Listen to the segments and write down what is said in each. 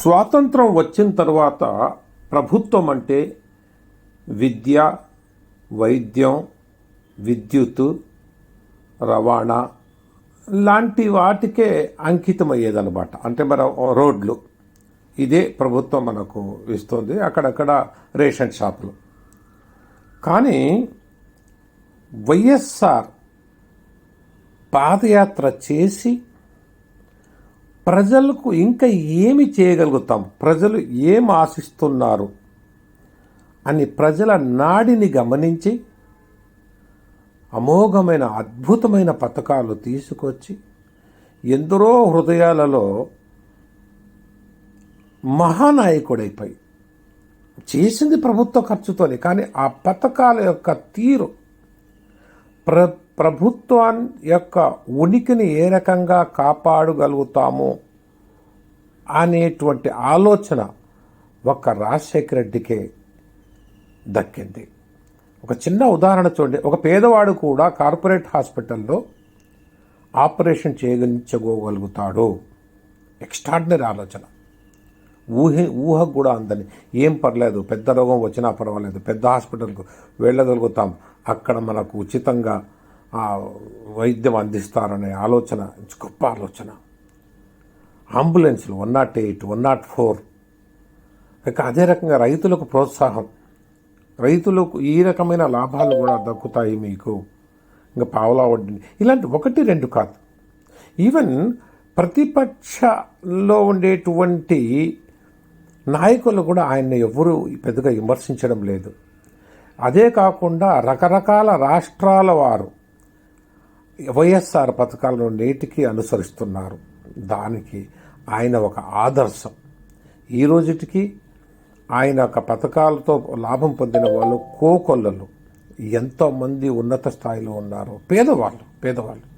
స్వాతంత్రం వచ్చిన తర్వాత ప్రభుత్వం అంటే విద్య వైద్యం విద్యుత్ రవాణా లాంటి వాటికే అంకితమయ్యేదనమాట అంటే మన రోడ్లు. ఇదే ప్రభుత్వం మనకు ఇస్తుంది. అక్కడక్కడ రేషన్ షాపులు. కానీ వైఎస్ఆర్ పాదయాత్ర చేసి ప్రజలకు ఇంకా ఏమి చేయగలుగుతాం? ప్రజలు ఏం ఆశిస్తున్నారు? అని ప్రజల నాడిని గమనించి అమోఘమైన అద్భుతమైన పథకాలు తీసుకొచ్చి ఎందరో హృదయాలలో మహానాయకుడైపోయి చేసింది ప్రభుత్వ ఖర్చుతోనే. కానీ ఆ పథకాల యొక్క తీరు ప్ర ప్రభుత్వం యొక్క ఉనికిని ఏ రకంగా కాపాడగలుగుతాము అనేటువంటి ఆలోచన ఒక్క రాజశేఖర రెడ్డికే దక్కింది. ఒక చిన్న ఉదాహరణ చూడండి. ఒక పేదవాడు కూడా కార్పొరేట్ హాస్పిటల్లో ఆపరేషన్ చేయగలించగోగలుగుతాడు ఎక్స్ట్రాడినరీ ఆలోచన. ఊహ ఊహకు కూడా అందని. ఏం పర్లేదు పెద్ద రోగం వచ్చినా పర్వాలేదు పెద్ద హాస్పిటల్కు వెళ్ళగలుగుతాం. అక్కడ మనకు ఉచితంగా వైద్యం అందిస్తారనే ఆలోచన గొప్ప ఆలోచన. అంబులెన్స్లు one nought eight one nought four ఇక అదే రకంగా రైతులకు ప్రోత్సాహం. రైతులకు ఈ రకమైన లాభాలు కూడా దక్కుతాయి మీకు. ఇంకా పావలా వడ్డీ ఇలాంటి ఒకటి రెండు కాదు. ఈవెన్ ప్రతిపక్షలో ఉండేటువంటి నాయకులు కూడా ఆయన్ని ఎవ్వరూ పెద్దగా విమర్శించడం లేదు. అదే కాకుండా రకరకాల రాష్ట్రాల వారు వైఎస్ఆర్ పథకాలను నేటికి అనుసరిస్తున్నారు. దానికి ఆయన ఒక ఆదర్శం. ఈ రోజుటికి ఆయన యొక్క పథకాలతో లాభం పొందిన వాళ్ళు కోకొల్లలు. ఎంతోమంది ఉన్నత స్థాయిలో ఉన్నారు. పేదవాళ్ళు పేదవాళ్ళు.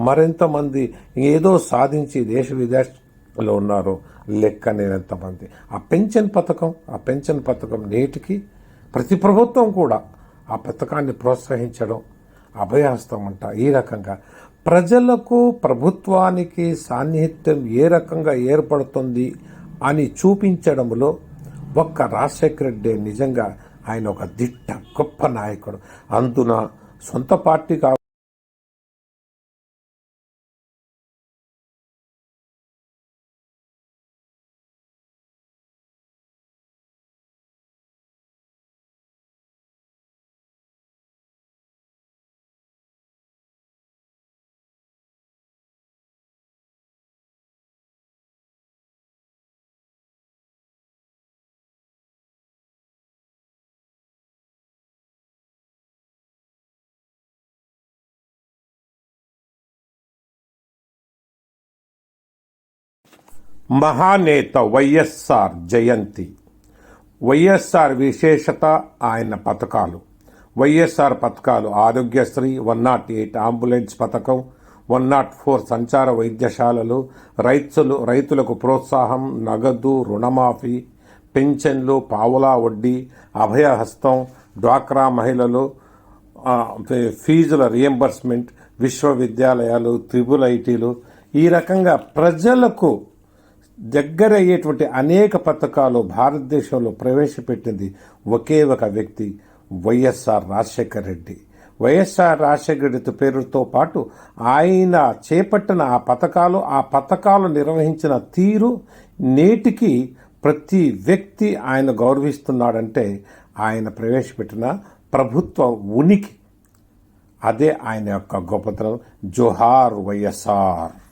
మరింతమంది ఏదో సాధించి దేశ విదేశాల్లో ఉన్నారు లెక్కనేంతమంది ఆ పెన్షన్ పథకం ఆ పెన్షన్ పథకం నేటికి ప్రతి ప్రభుత్వం కూడా ఆ పథకాన్ని ప్రోత్సహించడం అభయహస్తం అంట ఈ రకంగా ప్రజలకు ప్రభుత్వానికి సాన్నిహిత్యం ఏ రకంగా ఏర్పడుతుంది అని చూపించడంలో ఒక్క రాజశేఖర రెడ్డి నిజంగా ఆయన ఒక దిట్ట గొప్ప నాయకుడు. అందున సొంత పార్టీ మహానేత వైఎస్ఆర్ జయంతి. వైఎస్ఆర్ విశేషత ఆయన పథకాలు. వైఎస్ఆర్ పథకాలు Aarogyasri one nought eight ambulance పథకం వన్ నాట్ ఫోర్ సంచార వైద్యశాలలు రైతులు రైతులకు ప్రోత్సాహం నగదు రుణమాఫీ పెన్షన్లు పావులా వడ్డీ అభయహస్తం డ్వాక్రా మహిళలు ఫీజుల రియంబర్స్మెంట్ విశ్వవిద్యాలయాలు త్రిబుల్ ఐటీలు ఈ రకంగా ప్రజలకు దగ్గర అయ్యేటువంటి అనేక పథకాలు భారతదేశంలో ప్రవేశపెట్టింది ఒకే ఒక వ్యక్తి వైఎస్ఆర్ రాజశేఖర్ రెడ్డి. వైఎస్ఆర్ రాజశేఖర రెడ్డి పేరుతో పాటు ఆయన చేపట్టిన ఆ పథకాలు ఆ పథకాలు నిర్వహించిన తీరు నేటికి ప్రతి వ్యక్తి ఆయన గౌరవిస్తున్నాడంటే ఆయన ప్రవేశపెట్టిన ప్రభుత్వ ఉనికి. అదే ఆయన యొక్క గొప్పతనం. జోహార్ వైఎస్ఆర్.